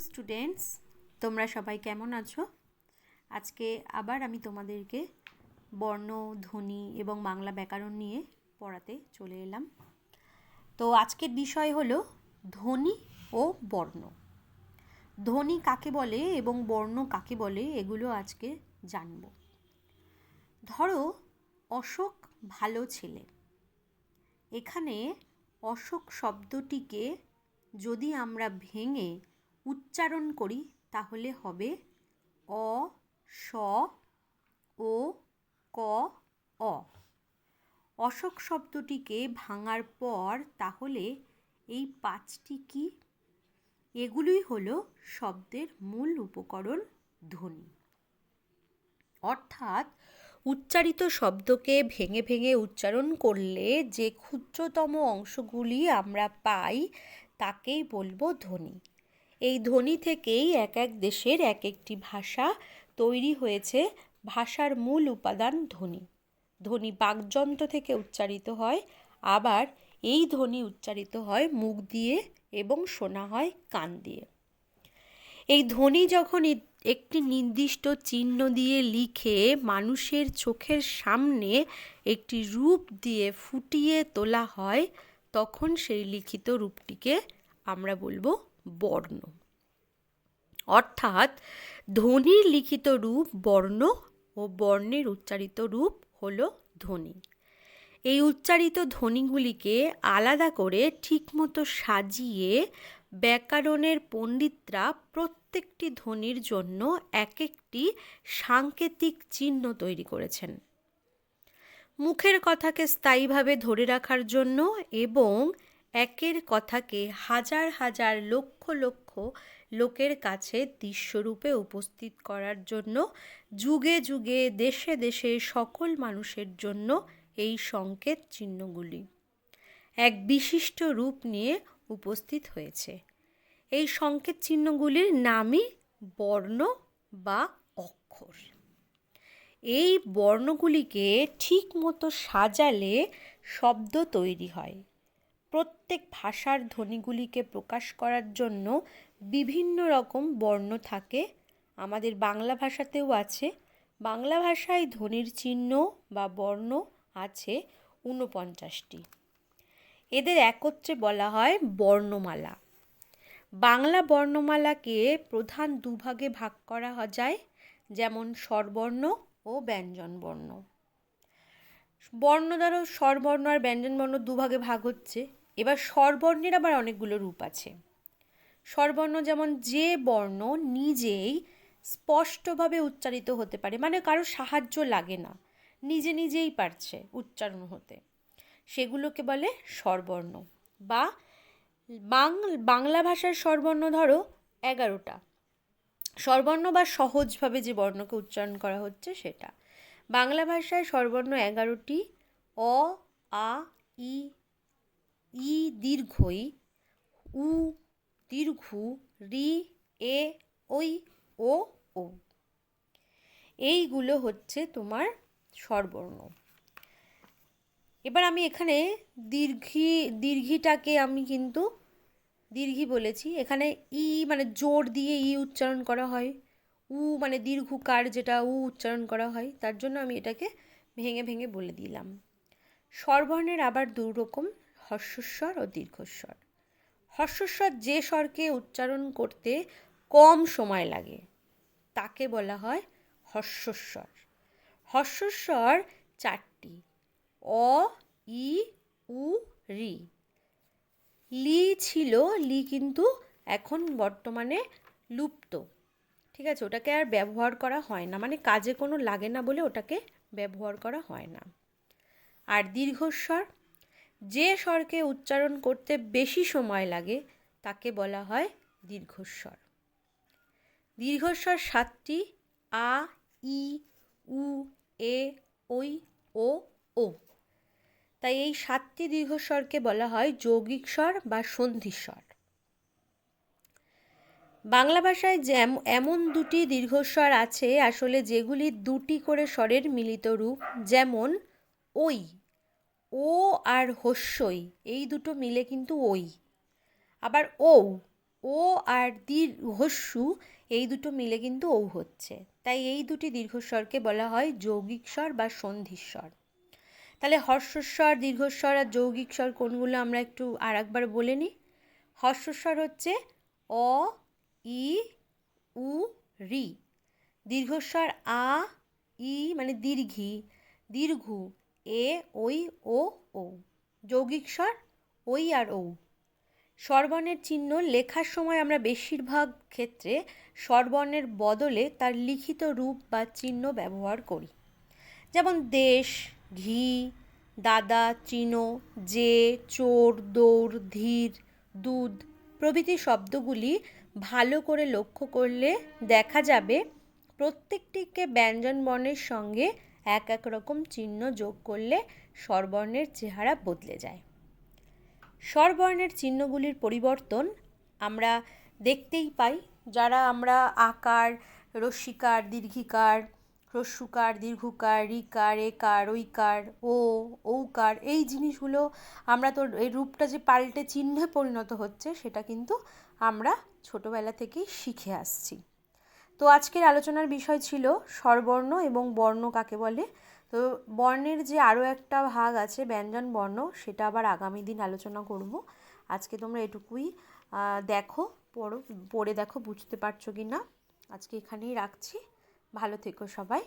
Students, তোমরা সবাই কেমন আছো? আজকে আবার আমি তোমাদেরকে বর্ণ, ধ্বনি এবং বাংলা ব্যাকরণ নিয়ে পড়াতে চলে এলাম। তো আজকের বিষয় হলো ধ্বনি ও বর্ণ। ধ্বনি কাকে বলে এবং বর্ণ কাকে বলে এগুলো আজকে জানব। ধরো, অশোক ভালো ছেলে। এখানে অশোক শব্দটিকে যদি আমরা ভেঙে উচ্চারণ করি, তাহলে হবে অ, স, ও, ক, অ। অশোক শব্দটিকে ভাঙার পর তাহলে এই পাঁচটি কি? এগুলোই হলো শব্দের মূল উপকরণ ধ্বনি। অর্থাৎ উচ্চারিত শব্দকে ভেঙে ভেঙে উচ্চারণ করলে যে ক্ষুদ্রতম অংশগুলি আমরা পাই, তাকেই বলব ধ্বনি। এই ধ্বনি থেকেই এক এক দেশের এক একটি ভাষা তৈরি হয়েছে, ভাষার মূল উপাদান ধ্বনি। ধ্বনি বাকযন্ত্র থেকে উচ্চারিত হয়, আবার এই ধ্বনি উচ্চারিত হয় মুখ দিয়ে এবং শোনা হয় কান দিয়ে। এই ধ্বনি যখন একটি নির্দিষ্ট চিহ্ন দিয়ে লিখে মানুষের চোখের সামনে একটি রূপ দিয়ে ফুটিয়ে তোলা হয়, তখন সেই লিখিত রূপটিকে আমরা বলব বর্ণ। অর্থাৎ ধ্বনির লিখিত রূপ বর্ণ ও বর্ণের উচ্চারিত রূপ হলো ধ্বনি। এই উচ্চারিত ধ্বনিগুলিকে আলাদা করে ঠিকমতো সাজিয়ে ব্যাকরণের পণ্ডিতরা প্রত্যেকটি ধ্বনির জন্য এক একটি সাংকেতিক চিহ্ন তৈরি করেছেন। মুখের কথাকে স্থায়ীভাবে ধরে রাখার জন্য এবং একের কথাকে হাজার হাজার লক্ষ লক্ষ লোকের কাছে দৃশ্যরূপে উপস্থিত করার জন্য, যুগে যুগে, দেশে দেশে সকল মানুষের জন্য এই সংকেত চিহ্নগুলি এক বিশিষ্ট রূপ নিয়ে উপস্থিত হয়েছে। এই সংকেত চিহ্নগুলির নামই বর্ণ বা অক্ষর। এই বর্ণগুলিকে ঠিক মতো সাজালে শব্দ তৈরি হয়। প্রত্যেক ভাষার ধ্বনিগুলিকে প্রকাশ করার জন্য বিভিন্ন রকম বর্ণ থাকে। আমাদের বাংলা ভাষাতেও আছে। বাংলা ভাষায় ধ্বনির চিহ্ন বা বর্ণ আছে ঊনপঞ্চাশটি। এদের একত্রে বলা হয় বর্ণমালা। বাংলা বর্ণমালাকে প্রধান দুভাগে ভাগ করা যায়, যেমন স্বরবর্ণ ও ব্যঞ্জনবর্ণ। বর্ণ দ্বারা স্বরবর্ণ আর ব্যঞ্জনবর্ণ দুভাগে ভাগ হচ্ছে। এবার স্বরবর্ণের আবার অনেকগুলো রূপ আছে। স্বরবর্ণ যেমন যে বর্ণ নিজেই স্পষ্টভাবে উচ্চারিত হতে পারে মানে কারও সাহায্য লাগে না, নিজে নিজেই পারছে উচ্চারণ হতে। সেগুলোকে বলে স্বরবর্ণ বা বাংলা ভাষার স্বরবর্ণ ধরো এগারোটা। স্বরবর্ণ বা সহজভাবে যে বর্ণকে উচ্চারণ করা হচ্ছে সেটা। বাংলা ভাষায় স্বরবর্ণ এগারোটি, অ, আ, ই ই দীর্ঘই, উ দীর্ঘ, রি, এ ওই ও ও। এইগুলো হচ্ছে তোমার স্বরবর্ণ। এবার আমি এখানে দীর্ঘি, দীর্ঘিটাকে আমি কিন্তু দীর্ঘি বলেছি। এখানে ই মানে জোর দিয়ে ই উচ্চারণ করা হয়। উ মানে দীর্ঘকার যেটা উ উচ্চারণ করা হয়, তার জন্য আমি এটাকে ভেঙে ভেঙে বলে দিলাম। স্বরবর্ণের আবার দু রকম হর্ষস্বর ও দীর্ঘস্বর। হর্ষস্বর যে স্বরকে উচ্চারণ করতে কম সময় লাগে, তাকে বলা হয় হর্ষস্বর। হর্ষস্বর চারটি, অ, ই, উ, রি। লি ছিল, লি কিন্তু এখন বর্তমানে লুপ্ত। ঠিক আছে, ওটাকে আর ব্যবহার করা হয় না মানে কাজে কোনো লাগে না বলে ওটাকে ব্যবহার করা হয় না। আর দীর্ঘস্বর? যে স্বরকে উচ্চারণ করতে বেশি সময় লাগে, তাকে বলা হয় দীর্ঘস্বর। দীর্ঘস্বর সাতটি, আ, ই, উ, এ ওই ও ও। তাই এই সাতটি দীর্ঘস্বরকে বলা হয় যৌগিক স্বর বা সন্ধিস্বর বাংলা ভাষায় যেম, এমন দুটি দীর্ঘস্বর আছে আসলে যেগুলি দুটি করে স্বরের মিলিত রূপ, যেমন ওই ও আর হস্যই, এই দুটো মিলে কিন্তু ওই। আবার ও ও আর দীর্ঘস্বু এই দুটো মিলে কিন্তু ও হচ্ছে। তাই এই দুটি দীর্ঘস্বরকে বলা হয় যৌগিক স্বর বা সন্ধিস্বর তাহলে হর্ষস্বর, দীর্ঘস্বর আর যৌগিক স্বর কোনগুলো আমরা একটু আর একবার বলে নিই? হর্ষস্বর হচ্ছে অ, ই, উ, রি। দীর্ঘস্বর আ, ই মানে দীর্ঘি, দীর্ঘু এ, ওই, ও ও যৌগিক স্বর, ওই আর ও স্বরবর্ণের চিহ্ন লেখার সময় আমরা বেশিরভাগ ক্ষেত্রে স্বরবর্ণের বদলে তার লিখিত রূপ বা চিহ্ন ব্যবহার করি। যেমন দেশ, ঘি, দাদা চিনো যে চোর, দৌড়, ধীর, দুধ প্রভৃতি শব্দগুলি ভালো করে লক্ষ্য করলে দেখা যাবে প্রত্যেকটিকে ব্যঞ্জন বর্ণের সঙ্গে এক এক রকম চিহ্ন যোগ করলে স্বরবর্ণের চেহারা বদলে যায়। স্বরবর্ণের চিহ্নগুলির পরিবর্তন আমরা দেখতেই পাই। যারা আমরা আকার রস্যিকার দীর্ঘিকার, হ্রস্বকার, দীর্ঘকার রিকার একার, ঐকার, ও, ঔকার, এই জিনিসগুলো আমরা তো এই রূপটা যে পাল্টে চিহ্নে পরিণত হচ্ছে, সেটা কিন্তু আমরা ছোটোবেলা থেকেই শিখে আসছি। তো আজকের আলোচনার বিষয় ছিল স্বরবর্ণ এবং বর্ণ কাকে বলে? তো বর্ণের যে আরও একটা ভাগ আছে, ব্যঞ্জন বর্ণ, সেটা আবার আগামী দিন আলোচনা করব। আজকে তোমরা এটুকুই দেখো, পড়ো, পড়ে দেখো, বুঝতে পারছ কি না আজকে এখানেই রাখছি। ভালো থেকো সবাই।